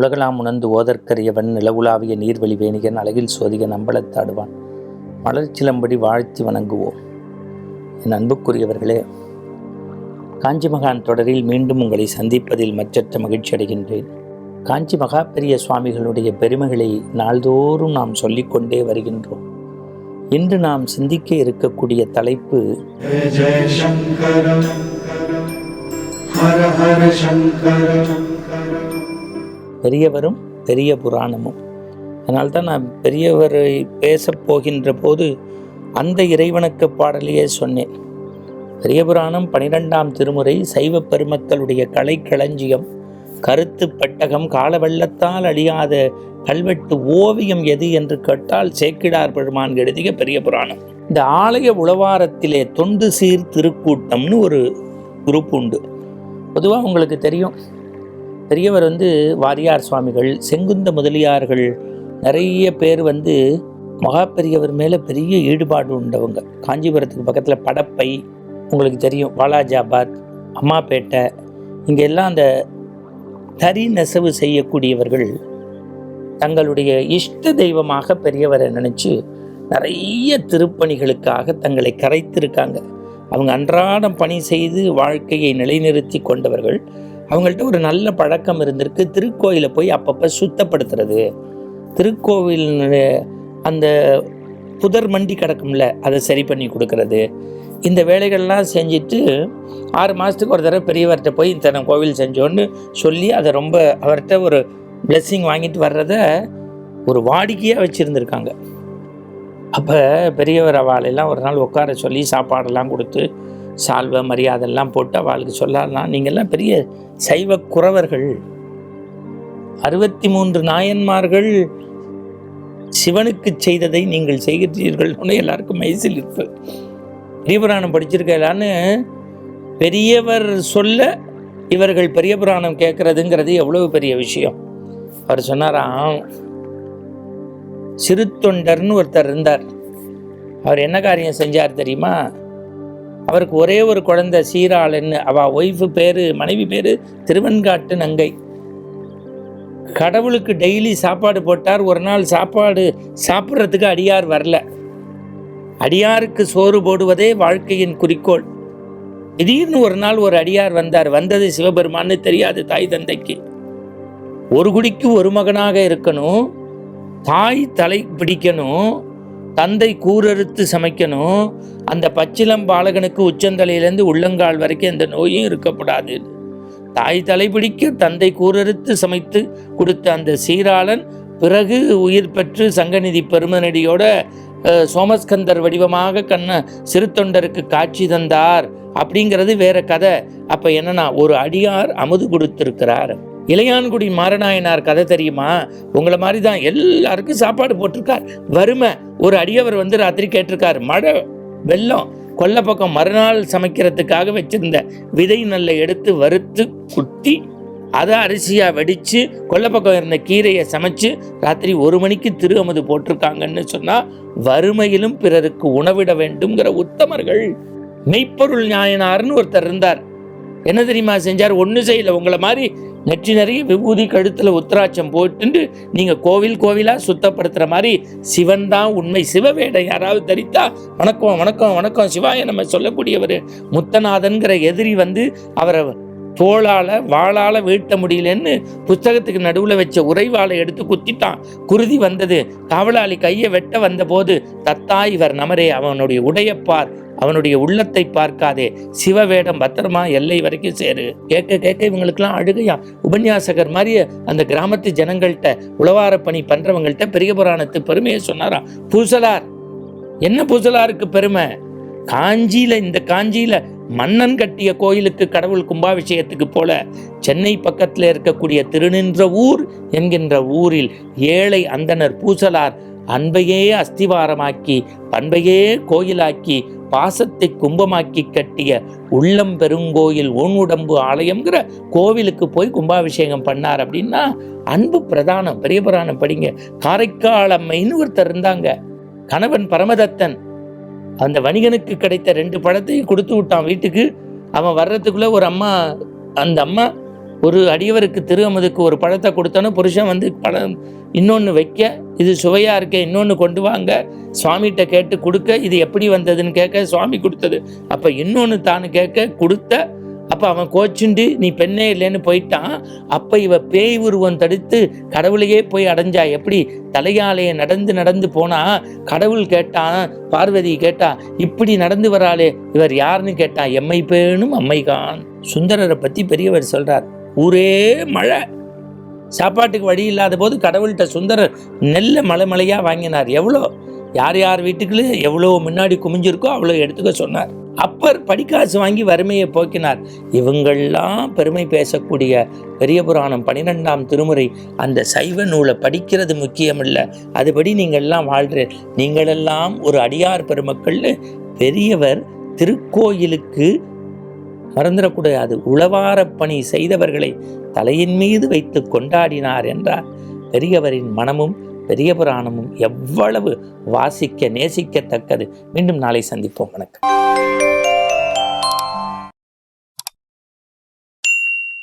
உலகலாம் உணர்ந்து ஓதற்கரியவன் நிலவுலாவிய நீர்வழி வேணிகன் அழகில் சோதிக நம்பளத்தாடுவான் மலர்ச்சிலம்படி வாழ்த்தி வணங்குவோம். என் அன்புக்குரியவர்களே காஞ்சி மகான் தொடரில் மீண்டும் உங்களை சந்திப்பதில் மச்சற்ற மகிழ்ச்சி அடைகின்றேன். காஞ்சி மகா பெரிய சுவாமிகளுடைய பெருமைகளை நாள்தோறும் நாம் சொல்லிக்கொண்டே வருகின்றோம். இன்று நாம் சிந்திக்க இருக்கக்கூடிய தலைப்பு ஜெய ஹர ஹர சங்கர பெரியவரும் பெரிய புராணமும். அதனால்தான் நான் பெரியவரை பேசப் போகின்ற போது அந்த இறைவனுக்கு பாடலையே சொன்னேன். பெரிய புராணம் பனிரெண்டாம் திருமுறை சைவ பெருமக்களுடைய கலை களஞ்சியம் கருத்து பெட்டகம் காலவெள்ளத்தால் அழியாத கல்வெட்டு ஓவியம் எது என்று கேட்டால் சேக்கிடார் பெருமான் எழுதிய பெரிய புராணம். இந்த ஆலய உளவாரத்திலே தொண்டு சீர் திருக்கூட்டம்னு ஒரு குரூப் உண்டு. பொதுவாக உங்களுக்கு தெரியும். பெரியவர் வந்து வாரியார் சுவாமிகள் செங்குந்த முதலியார்கள் நிறைய பேர் வந்து மகா பெரியவர் மேலே பெரிய ஈடுபாடு உண்டவங்க. காஞ்சிபுரத்துக்கு பக்கத்தில் படப்பை உங்களுக்கு தெரியும் வாலாஜாபாத் அம்மாப்பேட்டை இங்கே எல்லாம் அந்த தறி நெசவு செய்யக்கூடியவர்கள் தங்களுடைய இஷ்ட தெய்வமாக பெரியவரை நினச்சி நிறைய திருப்பணிகளுக்காக தங்களை கரைத்திருக்காங்க. அவங்க அன்றாடம் பணி செய்து வாழ்க்கையை நிலைநிறுத்தி கொண்டவர்கள். அவங்கள்ட்ட ஒரு நல்ல பழக்கம் இருந்திருக்கு. திருக்கோயிலை போய் அப்பப்போ சுத்தப்படுத்துறது. திருக்கோவில் அந்த புதர் மண்டி கிடக்கும்ல அதை சரி பண்ணி கொடுக்கறது. இந்த வேலைகள்லாம் செஞ்சுட்டு ஆறு மாதத்துக்கு ஒரு தடவை பெரியவர்கிட்ட போய் இத்தனை கோவில் செஞ்சோன்னு சொல்லி அதை ரொம்ப அவர்கிட்ட ஒரு பிளெஸ்ஸிங் வாங்கிட்டு வர்றத ஒரு வாடிக்கையாக வச்சுருந்துருக்காங்க. அப்போ பெரியவர் அவளெல்லாம் ஒரு நாள் உட்கார சொல்லி சாப்பாடெல்லாம் கொடுத்து சால்வை மரியாதெல்லாம் போட்டு அவளுக்கு சொல்லலாம் நீங்கள்லாம் பெரிய சைவ குறவர்கள். அறுபத்தி மூன்று நாயன்மார்கள் சிவனுக்கு செய்ததை நீங்கள் செய்கிறீர்கள். எல்லாருக்கும் மைசில் இருப்பு பெரியபுராணம் படிச்சிருக்கலான்னு பெரியவர் சொல்ல இவர்கள் பெரிய புராணம் கேட்கறதுங்கிறது எவ்வளவு பெரிய விஷயம். அவர் சொன்னாராம் சிறு தொண்டர்னு ஒருத்தர் இருந்தார். அவர் என்ன காரியம் செஞ்சார் தெரியுமா? அவருக்கு ஒரே ஒரு குழந்தை சீராளன்னு அவ ஒய்ஃபு பேர் மனைவி பேர் திருவெண்காட்டு நங்கை. கடவுளுக்கு டெய்லி சாப்பாடு போட்டார். ஒரு நாள் சாப்பாடு சாப்பிட்றதுக்கு அடியார் வரல. அடியாருக்கு சோறு போடுவதே வாழ்க்கையின் குறிக்கோள். திடீர்னு ஒரு நாள் ஒரு அடியார் வந்தார். வந்தது சிவபெருமான்னு தெரியாது தாய் தந்தைக்கு. ஒரு குடிக்கு ஒரு மகனாக இருக்கணும். தாய் தலை பிடிக்கணும். தந்தை கூரறுத்து சமைக்கணும். அந்த பச்சிலம் பாலகனுக்கு உச்சந்தலையிலேருந்து உள்ளங்கால் வரைக்கும் எந்த நோயும் இருக்கக்கூடாது. தாய் தலைபிடிக்க தந்தை கூரறுத்து சமைத்து கொடுத்த அந்த சீராளன் பிறகு உயிர் பெற்று சங்கநிதி பெருமநடியோட சோமஸ்கந்தர் வடிவமாக கண்ண சிறுத்தொண்டருக்கு காட்சி தந்தார். அப்படிங்கிறது வேற கதை. அப்போ என்னன்னா ஒரு அடியார் அமுது கொடுத்திருக்கிறார். இளையான்குடி மாரநாயனார் கதை தெரியுமா? உங்களை மாதிரி தான் எல்லாருக்கும் சாப்பாடு போட்டிருக்கார். வறுமை ஒரு அடியவர் வந்து ராத்திரி கேட்டிருக்கார். மழை வெள்ளம் கொல்லை பக்கம் மறுநாள் சமைக்கிறதுக்காக வச்சிருந்த விதை நெல்லை எடுத்து வறுத்து குட்டி அதை அரிசியாக வெடித்து கொல்லப்பக்கம் இருந்த கீரையை சமைச்சு ராத்திரி ஒரு மணிக்கு திரு அமுது போட்டிருக்காங்கன்னு சொன்னால் வறுமையிலும் பிறருக்கு உணவிட வேண்டும்ங்கிற உத்தமர்கள். மெய்ப்பொருள் ஞாயனார்னு ஒருத்தர் இருந்தார். என்ன தெரியுமா செஞ்சார்? ஒன்றும் செய்யல. உங்களை மாதிரி நெற்றி நிறைய விபூதி கழுத்தில் உத்திராட்சம் போட்டுண்டு நீங்கள் கோவில் கோவிலாக சுத்தப்படுத்துகிற மாதிரி சிவன் தான் உண்மை. சிவவேடை யாராவது தரித்தா வணக்கம் வணக்கம் வணக்கம் சிவாய நம்ம சொல்லக்கூடியவர். முத்தநாதன்கிற எதிரி வந்து அவரை தோளால் வாளால் வீழ்த்த முடியலன்னு புஸ்தகத்துக்கு நடுவில் வச்ச உறைவாளை எடுத்து குத்திட்டான். குருதி வந்தது. காவலாளி கையை வெட்ட வந்தபோது தத்தா இவர் நமரே. அவனுடைய உடையப்பார் அவனுடைய உள்ளத்தை பார்க்காதே. சிவவேடம் பத்திரமா எல்லை வரைக்கும் சேரு. கேட்க கேட்க இவங்களுக்கெல்லாம் அழுகையா. உபன்யாசகர் மாதிரி அந்த கிராமத்து ஜனங்கள்கிட்ட உளவார பணி பண்றவங்கள்ட்ட பெரிய புராணத்து பெருமையை சொன்னாராம் பூசலார் என்ன பூசலாருக்கு பெருமை? காஞ்சியில இந்த காஞ்சியில மன்னன் கட்டிய கோயிலுக்கு கடவுள் கும்பாபிஷேகத்துக்கு போல சென்னை பக்கத்தில் இருக்கக்கூடிய திருநின்ற ஊர் என்கின்ற ஊரில் ஏழை அந்தணர் பூசலார் அன்பையே அஸ்திவாரமாக்கி பண்பையே கோயிலாக்கி பாசத்தை கும்பமாக்கி கட்டிய உள்ளம் பெருங்கோயில் ஊனுடம்பு ஆலயம்ங்கிற கோவிலுக்கு போய் கும்பாபிஷேகம் பண்ணார் அப்படின்னா அன்பு பிரதானம் பெரிய புராணம் படிங்க. காரைக்கால் அம்மைன்னு ஒருத்தர் இருந்தாங்க. கணவன் பரமதத்தன் அந்த வணிகனுக்கு கிடைத்த ரெண்டு பழத்தையும் கொடுத்து விட்டான் வீட்டுக்கு. அவன் வர்றதுக்குள்ள ஒரு அம்மா அந்த அம்மா ஒரு அடியவருக்கு திருஅமதுக்கு ஒரு பழத்தை கொடுத்தோன்னு புருஷன் வந்து பழம் இன்னொன்று வைக்க இது சுவையாக இருக்க இன்னொன்று கொண்டு வாங்க சுவாமிகிட்ட கேட்டு கொடுக்க இது எப்படி வந்ததுன்னு கேட்க சுவாமி கொடுத்தது. அப்போ இன்னொன்று தான் கேட்க கொடுத்த அப்போ அவன் கோச்சுண்டு நீ பெண்ணே இல்லைன்னு போயிட்டான். அப்போ இவ பேய் உருவம் தடுத்து கடவுளையே போய் அடைஞ்சா எப்படி? தலையாலையை நடந்து நடந்து போனா கடவுள் கேட்டான் பார்வதி கேட்டா இப்படி நடந்து வராளே இவர் யாருன்னு கேட்டான் எம்மை பேணும் அம்மைகான் சுந்தரரை பற்றி பெரியவர் சொல்கிறார் ஊரே மழை. சாப்பாட்டுக்கு வழி இல்லாத போது கடவுள்கிட்ட சுந்தரர் நெல்லை மலை மலையாக வாங்கினார். எவ்வளோ? யார் யார் வீட்டுக்குள்ளே எவ்வளோ முன்னாடி குமிஞ்சிருக்கோ அவ்வளோ எடுத்துக்க சொன்னார். அப்பர் படிக்காசு வாங்கி வறுமையை போக்கினார். இவங்கள்லாம் பெருமை பேசக்கூடிய பெரிய புராணம் பனிரெண்டாம் திருமுறை அந்த சைவ நூலை படிக்கிறது முக்கியமில்லை. அதுபடி நீங்கள்லாம் வாழ்கிற நீங்களெல்லாம் ஒரு அடியார் பெருமக்கள்னு பெரியவர் திருக்கோயிலுக்கு மறந்துடக்கூடாது. உளவாரப் பணி செய்தவர்களை தலையின் மீது வைத்து கொண்டாடினார் என்றார். பெரியவரின் மனமும் பெரிய புராணமும் எவ்வளவு வாசிக்க நேசிக்கத்தக்கது. மீண்டும் நாளை சந்திப்போம். வணக்கம்.